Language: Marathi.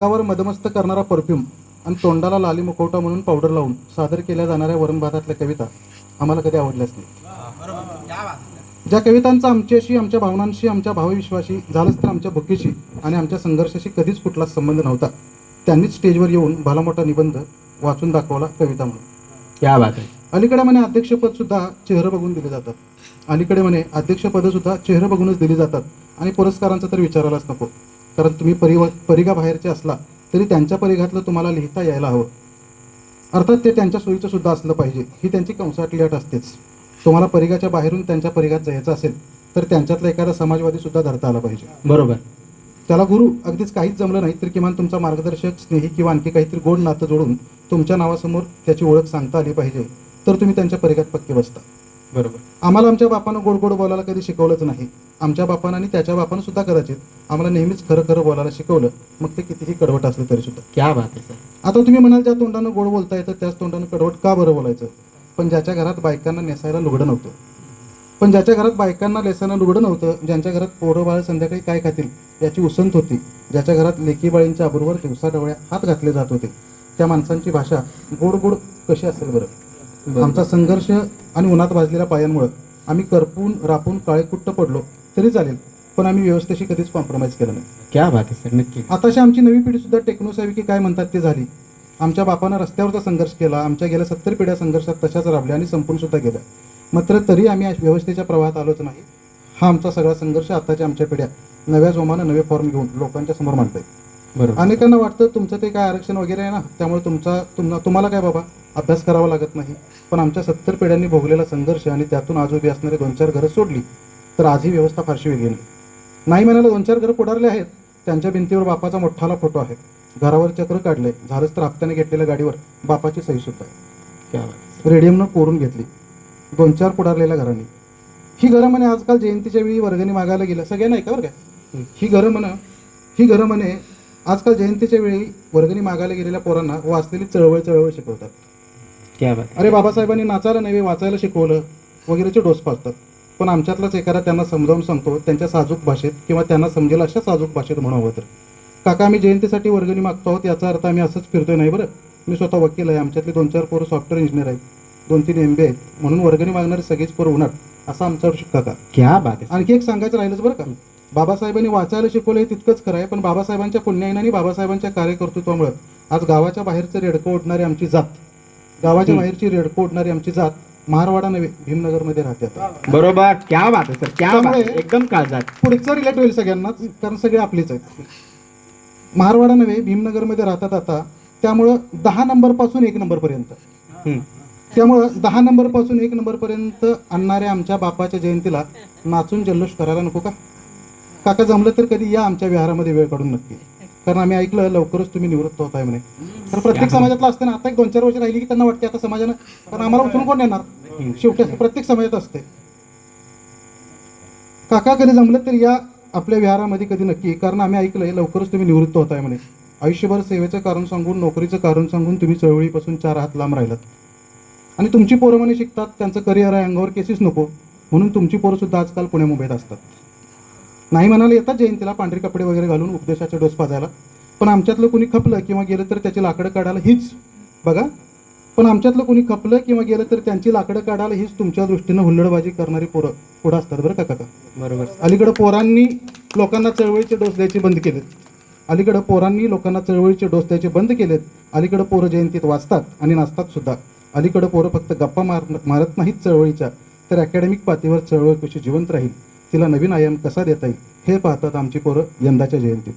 त्यावर मदमस्त करणारा परफ्यूम आणि तोंडाला लाली मुखवटा म्हणून पावडर लावून सादर केल्या जाणाऱ्या वरण भातातल्या कविता आम्हाला कधी आवडल्याच नाही ज्या कवितांचा आमच्याशी आमच्या भावनांशी आमच्या भावविश्वाशी झालंच तर आमच्या भुकीशी आणि आमच्या संघर्षाशी कधीच कुठलाच संबंध नव्हता. त्यांनीच स्टेजवर येऊन भला मोठा निबंध वाचून दाखवला कविता म्हणून. क्या बात अलीकडे म्हणे अध्यक्षपद सुद्धा चेहरं बघून दिले जातात. अलीकडे म्हणे अध्यक्षपदं सुद्धा चेहरं बघूनच दिली जातात आणि पुरस्कारांचं तर विचारायलाच नको. कारण तुम्ही परिव परिघा बाहेरचे असला तरी त्यांच्या परिघातलं तुम्हाला लिहिता यायला हवं. अर्थात ते त्यांच्या सोयीचं सुद्धा असलं पाहिजे. ही त्यांची कंसाटली अट असतेच. तुम्हाला परिघाच्या बाहेरून त्यांच्या परिघात जायचं असेल तर त्यांच्यातला एखादा समाजवादी सुद्धा धरता आला पाहिजे. बरोबर. त्याला गुरु अगदीच काहीच जमलं नाही तर किमान तुमचा मार्गदर्शक स्नेही किंवा आणखी काहीतरी गोड नातं जोडून तुमच्या नावासमोर त्याची ओळख सांगता आली पाहिजे तर तुम्ही त्यांच्या परिघात पक्के बसता. बरोबर. आम्हाला आमच्या बापानं गोड गोड बोलायला कधी शिकवलंच नाही. आमच्या बापानं आणि त्याच्या बापानं सुद्धा कदाचित आम्हाला नेहमीच खरं खरं बोलायला शिकवलं. मग ते कितीही कडवट असलं तरी सुद्धा. क्या बात आहे सर. आता तुम्ही म्हणाल ज्या तोंडानं गोड बोलता येतं त्याच तोंडानं कडवट का बरं बोलायचं? पण ज्याच्या घरात बायकांना नेसायला लुगडं नव्हतं. पण ज्याच्या घरात बायकांना लेसायला लुगडं नव्हतं ज्यांच्या घरात पोरं बाळ संध्याकाळी काय खातील याची उसंत होती. ज्याच्या घरात लेकी बाळींच्या अबूरवर दिवसा डोळ्या हात घातले जात होते. त्या माणसांची भाषा गोड गोड कशी असेल बरं? आमचा संघर्ष आणि उन्हात भाजलेल्या पायांमुळं आम्ही करपून रापून काळेकुट्ट पडलो तरी चालेल. पण आम्ही व्यवस्थेशी कधीच कॉम्प्रोमाइज केलं नाही. क्या बात आहे सर नक्की. आताशी आमची नवी पिढी सुद्धा टेक्नोसेविकी काय म्हणतात ते झाली. आमच्या बापानं रस्त्यावरचा संघर्ष केला आमच्या गेल्या सत्तर पिढ्या संघर्षात तशाच राबल्या आणि संपून सुद्धा गेल्या. मात्र तरी आम्ही व्यवस्थेच्या प्रवाहात आलोच नाही. हा आमचा सगळा संघर्ष आताच्या आमच्या पिढ्या नव्या जोमानं नवे फॉर्म घेऊन लोकांच्या समोर मांडताय बरोबर अनेकांना वाटतं तुमचं ते काय आरक्षण वगैरे आहे ना त्यामुळे तुमचा तुम तुम्हाला काय बाबा अभ्यास करावा लागत नाही. पण आमच्या सत्तर पिढ्यांनी भोगलेला संघर्ष आणि त्यातून आज उभी असणारे दोन चार घरं सोडली तर आज ही व्यवस्था फारशी वेगळी नाही. नाही म्हणायला दोन चार घरं पुढारले आहेत त्यांच्या भिंतीवर बापाचा मोठाला फोटो आहे. घरावर चक्र काढले झालंच तर हप्त्याने घेतलेल्या गाडीवर बापाची सही सुद्धा. आहे क्या रेडियमनं कोरून घेतली दोन चार पुढारलेल्या घरांनी. ही घरं म्हणे आजकाल जयंतीच्या वेळी वर्गणी मागायला गेल्या सगळ्यांना ऐका बरं का ही घरं म्हणा ही घरं म्हणे आजकाल जयंतीच्या वेळी वर्गणी मागायला गेलेल्या पोरांना वाचलेली चळवळ चळवळ शिकवतात. क्या बात. अरे बाबासाहेबांनी नाचायला नव्हे वाचायला शिकवलं वगैरेचे डोस पाजतात पण आमच्यातलाच एखादा त्यांना समजावून सांगतो त्यांच्या साजूक भाषेत किंवा त्यांना समजेल अशा साजूक भाषेत म्हणावं तर. काका आम्ही जयंतीसाठी वर्गणी मागतो आहोत याचा अर्थ आम्ही असंच फिरतोय नाही बरं? मी स्वतः वकील आहे आमच्यातले दोन चार पोरं सॉफ्टवेअर इंजिनियर आहेत. दोन तीन एम बी आहेत. म्हणून वर्गणी मागणारे सगळेच पोरं उन्हात असा आमच्यावर शिक्का का? क्या बात आणखी एक सांगायचं राहिलंच बरं का? बाबासाहेबांनी वाचायला शिकवलं हे तितकंच खरं आहे पण बाबासाहेबांच्या पुण्याईनं आणि बाबासाहेबांच्या कार्यकर्तृत्वामुळे आज गावाच्या बाहेरचं रेडकं ओढणारी आमची जात गावाच्या बाहेरची रेडकं ओढणारी आमची जात महारवाडा नव्हे भीमनगरमध्ये राहते आता. बरोबर. क्या बात आहे सर. क्या बात आहे. एकदम काळजात. पुढचं रिलेट होईल सगळ्यांनाच कारण सगळे आपलीच आहेत. महारवाडा नव्हे भीमनगरमध्ये राहतात आता. त्यामुळं दहा नंबरपासून एक नंबर पर्यंत. त्यामुळं दहा नंबरपासून एक नंबर पर्यंत आणणाऱ्या आमच्या बापाच्या जयंतीला नाचून जल्लोष करायला नको का? काका जमलं तर कधी या आमच्या विहारामध्ये वेळ काढून नक्की. कारण आम्ही ऐकलं लवकरच तुम्ही निवृत्त होताय म्हणे. तर प्रत्येक समाजातलं असतं ना आता एक दोन चार वर्ष राहिली की त्यांना वाटते आता समाजानं कारण आम्हाला उचलून कोण येणार शेवटी प्रत्येक समाजात असते. काका कधी जमलं तर या आपल्या विहारामध्ये कधी नक्की. कारण आम्ही ऐकलंय लवकरच तुम्ही निवृत्त होताय म्हणे. आयुष्यभर सेवेचं कारण सांगून नोकरीचं कारण सांगून तुम्ही चळवळीपासून चार हात लांब राहिलात. आणि तुमची पोरं म्हणे शिकतात त्यांचं करिअर आहे अंगावर केसेस नको. म्हणून तुमची पोरं सुद्धा आजकाल पुणे मुंबईत असतात. नाही म्हणाले येतात जयंतीला पांढरे कपडे वगैरे घालून उपदेशाचे डोस पाजायला. पण आमच्यातलं कोणी खपलं किंवा गेलं तर त्याची लाकडं काढायला हीच. बघा. पण आमच्यातलं कोणी खपलं किंवा गेलं तर त्यांची लाकडं काढायला हीच तुमच्या दृष्टीनं हुल्लडबाजी करणारी पोरं पुढं असतात बरं का काका. बरोबर. अलीकडं पोरांनी लोकांना चळवळीचे डोस द्यायचे बंद केलेत. अलीकडं पोरांनी लोकांना चळवळीचे डोस द्यायचे बंद केलेत. अलीकडं पोरं जयंतीत वाचतात आणि नाचतात सुद्धा. अलीकडं पोरं फक्त गप्पा मार मारत नाहीत चळवळीच्या. तर अकॅडमिक पातळीवर चळवळ कशी जिवंत राहील? तिला नवीन आयाम कसा देता येईल? हे पाहतात आमची पोरं यंदाच्या जयंतीत.